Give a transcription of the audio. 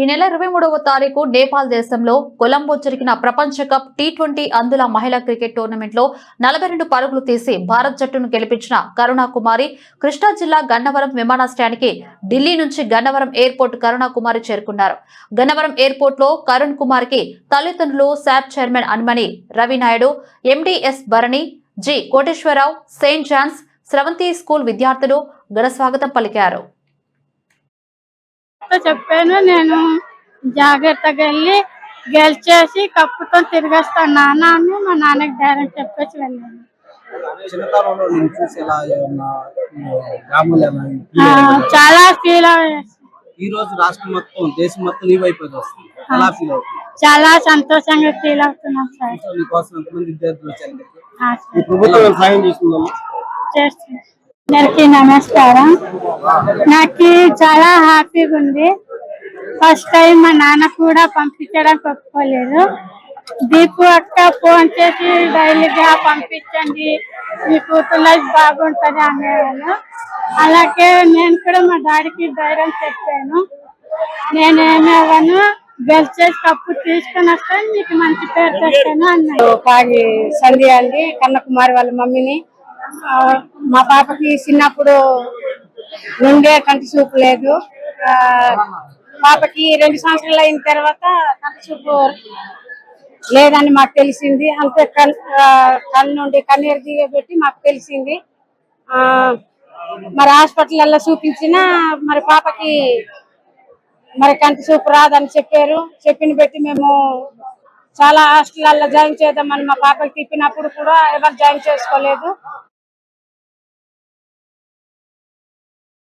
ఈ నెల ఇరవై మూడవ తారీఖు నేపాల్ దేశంలో కొలంబో జరిగిన ప్రపంచ కప్ టీ ట్వంటీ అందుల మహిళా క్రికెట్ టోర్నమెంట్లో నలభై రెండు పరుగులు తీసి భారత్ జట్టును గెలిపించిన కరుణాకుమారి కృష్ణా జిల్లా గన్నవరం విమానాశ్రయానికి ఢిల్లీ నుంచి గన్నవరం ఎయిర్పోర్ట్ కరుణా కుమారి చేరుకున్నారు. గన్నవరం ఎయిర్పోర్ట్లో కరుణ్ కుమార్కి తల్లిదండ్రులు SAAP chairman Anumani Ravi Naidu MDS Bharani G Koteswararao saint John's Sravanthi school విద్యార్థులు ఘన స్వాగతం పలికారు. తో చెప్పాను నేను జాగ్రత్తగా వెళ్ళి గెలిచేసి కప్పుతో తిరిగేస్తాను నాన్న అని మా నాన్నకి ధైర్యం చెప్పేసి వెళ్ళాను. చాలా ఫీల్ ఈ రోజు రాష్ట్రం మొత్తం దేశం మొత్తం నీ వైపు వస్తుంది. ఎలా ఫీల్ అవుతుంది? చాలా సంతోషంగా ఫీల్ అవుతున్నాం సార్. నీకోసం ఎంతమంది విద్యార్థులు వచ్చారు? ప్రభుత్వం సాయం చేస్తుందమ్మా అందరికి నమస్కారం. నాకు చాలా హ్యాపీగా ఉంది. ఫస్ట్ టైం మా నాన్న కూడా పంపించడానికి ఒప్పుకోలేదు. దీపు అక్క ఫోన్ చేసి డైలీగా పంపించండి మీ కూతుర్లో లైఫ్ బాగుంటది అనేవాళ్ళు. అలాగే నేను కూడా మా డాడీకి ధైర్యం చెప్పాను. నేనేమేవాను చేసి కప్పు తీసుకుని వస్తాను మీకు మంచి పేరు తెస్తాను అన్నాడు. పాగి సంధ్య అండి కన్నకుమారి వాళ్ళ మమ్మీని. మా పాపకి చిన్నప్పుడు నుండే కంటి చూపు లేదు. ఆ, పాపకి రెండు సంవత్సరాలు అయిన తర్వాత కంటి చూపు లేదని మాకు తెలిసింది. అంతే కళ్ళు నుండి కన్నీరు దిగబెట్టి మాకు తెలిసింది. ఆ మరి హాస్పిటల్లో చూపించినా మరి పాపకి మరి కంటి చూపు రాదని చెప్పారు. చెప్పిన బట్టి మేము చాలా హాస్టల్లో జాయిన్ చేద్దామని మా పాపకి తిప్పినప్పుడు కూడా ఎవరు జాయిన్ చేసుకోలేదు.